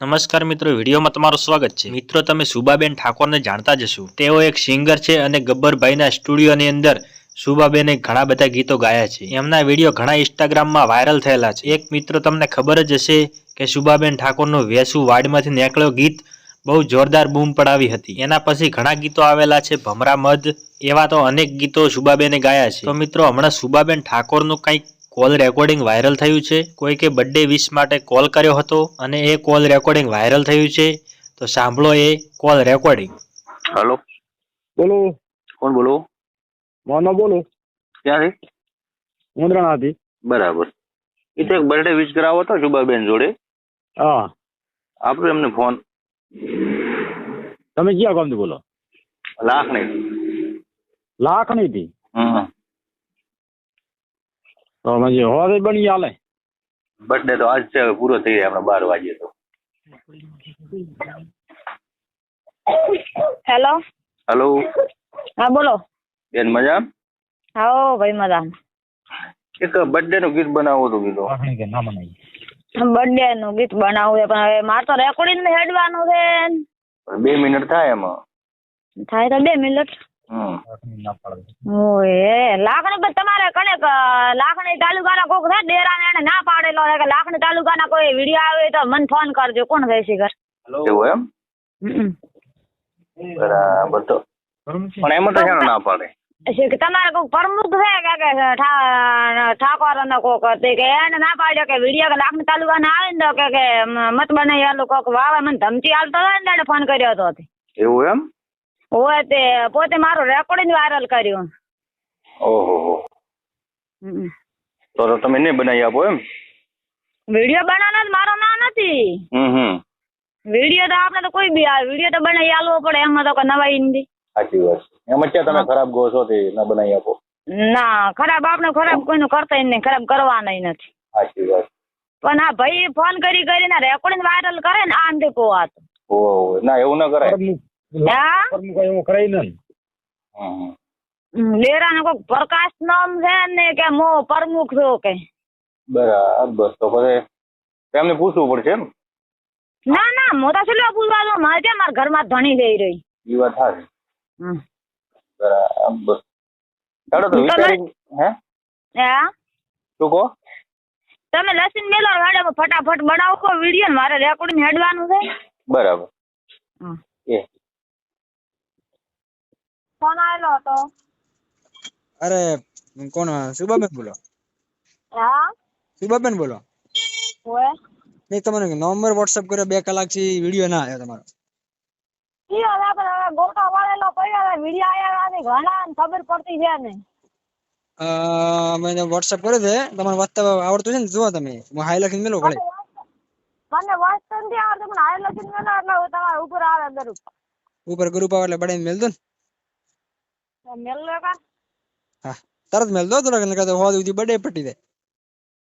નમસ્કાર મિત્રો વિડીયોમાં તમારું સ્વાગત છે. મિત્રો, તમે સુબાબેન ઠાકોરને જાણતા જ તેઓ એક સિંગર છે અને ગબ્બરભાઈના સ્ટુડિયોની અંદર સુબાબેને ઘણા બધા ગીતો ગાયા છે. એમના વીડિયો ઘણા ઇન્સ્ટાગ્રામમાં વાયરલ થયેલા છે. એક મિત્રો, તમને ખબર જ હશે કે સુબાબેન ઠાકોરનું વેસુ વાડમાંથી નીકળ્યો ગીત બહુ જોરદાર બૂમ પડાવી હતી. એના પછી ઘણા ગીતો આવેલા છે, ભમરા મધ, એવા તો અનેક ગીતો સુબાબેને ગાયા છે. તો મિત્રો, હમણાં સુબાબેન ઠાકોરનું કંઈક કોલ રેકોર્ડિંગ વાયરલ થયું છે. કોઈકે બર્થડે વિશ માટે કોલ કર્યો હતો અને એ કોલ રેકોર્ડિંગ વાયરલ થયું છે. તો સાંભળો એ કોલ રેકોર્ડિંગ. હલો. બોલો. કોણ બોલો? મોનો બોલો. ક્યાંથી? મુંદ્રણાથી બરાબર. એ તો એક બર્થડે વિશ કરાવો હતો શુભાબેન જોડે. હા. આપણો એમને ફોન. તમે ક્યાં ગામથી બોલો? લાખ નહીં લાખણીથી? હમ. તો પછી હોવાથી બની હાલે. બર્થડે તો આજ છે પૂરો થઈ જાય આપણે બાર વાગે તો. હેલો હેલો હા બોલો. બેન મજા હા ભાઈ મજા એક બર્થડે નું ગીત બનાવવું હતું કીધું. કે ના બર્થડે નું ગીત બનાવવું છે પણ હવે મારે તો રેકોર્ડિંગ ને હેડવાનું છે. બે મિનિટ થાય એમાં. થાય તો બે મિનિટ. હમ. લાખણી એ લાગણી પણ તમારે કને લાખણી તાલુકાના કોક છે ડેરા ને એને ના પાડેલો છે કે લાખણી તાલુકાના કોઈ વીડિયો આવે તો મને ફોન કરજો. કોણ છે શિખર એવું એમ? બરાબર તો. પણ એમાં તો શાનો ના પાડે? શિખ- તમારે કોક પ્રમુખ છે કે ઠાકોર નો કોક તે કે એને ના પાડ્યો કે વીડિયો કે લાખણી તાલુકાના આવે ને કે કે મત બનાવી આલું કોક વાવે. મને ધમકી આલતો હોય ને એને ફોન કર્યો હતો એવું એમ? હોય તે પોતે મારું રેકોર્ડિંગ વાયરલ કર્યું. ઓહો. તો તો તમે નહીં બનાવી આપો એમ? વીડિયો બનાવવાનો જ મારો ના નથી. હમ હમ. વીડિયો તો આપણે તો કોઈ બી આવે. વીડિયો તો બનાવી આલવો પડે. એમાં તો નવાઈ નથી. સાચી વાત એમ અત્યારે તમે ખરાબ ગો છો તે ના બનાવી આપો. ના ખરાબ આપણે ખરાબ કોઈનું કરતા નહીં. ખરાબ કરવાના નથી. સાચી વાત. પણ આ ભાઈ ફોન કરી કરીને રેકોર્ડિંગ વાયરલ કરે ને આ અંતે પોવાત ઓ ના એવું ના કરાય. હા? પ્રમુખ એવું કરાય ને હમ. કોઈ પ્રકાશ નામ છે ને કે મો પ્રમુખ છો કે. બરાબર તો પછી એમને પૂછવું પડશે એમ? ના ના મોટા છેલ્લો પૂછવા દો મારે ત્યાં મારા ઘરમાં ભણી જઈ રહી. એ વાત સાચી બરાબર. ચાલો તો વિચારી હે? હા? શું કહો? તમે લસીન મેલો મેડમ ફટાફટ બનાવો વીડિયો ને મારે રેકોર્ડિંગ હેડવાનું છે. બરાબર. હમ. એ. ફોન આવેલો હતો. અરે કોણ સુબાબેન બોલો. હા? સુબાબેન બોલો. ઓય. મેં તમને નંબર વોટ્સઅપ કર્યો બે કલાકથી વીડિયો ના આવ્યો તમારો. ઈ હવે આપણે હવે ગોટો વાળેલો પડ્યો વીડિયો આયા નથી ઘણા ને ખબર પડતી છે ને અ, મેં વોટ્સઅપ કર્યો છે તમારે વાંચતા આવડતું છે ને જુઓ તમે. હું હાઈ લખીને મેલો ઘરે મને વાંચતા નથી આવડતું પણ હાય લખીને મેલો એટલે તમારા ઉપર આવે ગ્રુપ ઉપર ગ્રુપ આવે એટલે બડાઈને મેલ દો ને. મેલો કા હા તરત મેલ દો થોડાક નકર તો હોદ સુધી બડે પટી જાય